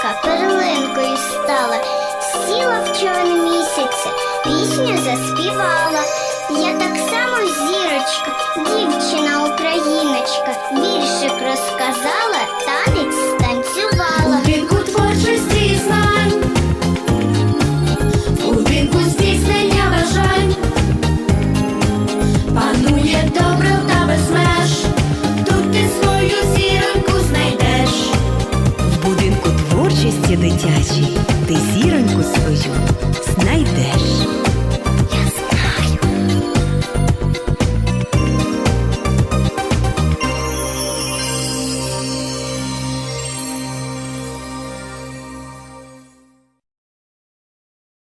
Квітка перлинкою стала, сіла в човен місяця, пісню заспівала. Я так само зірочка, дівчина україночка, віршик розказала. творчості дитячій, ти зіроньку свою знайдеш.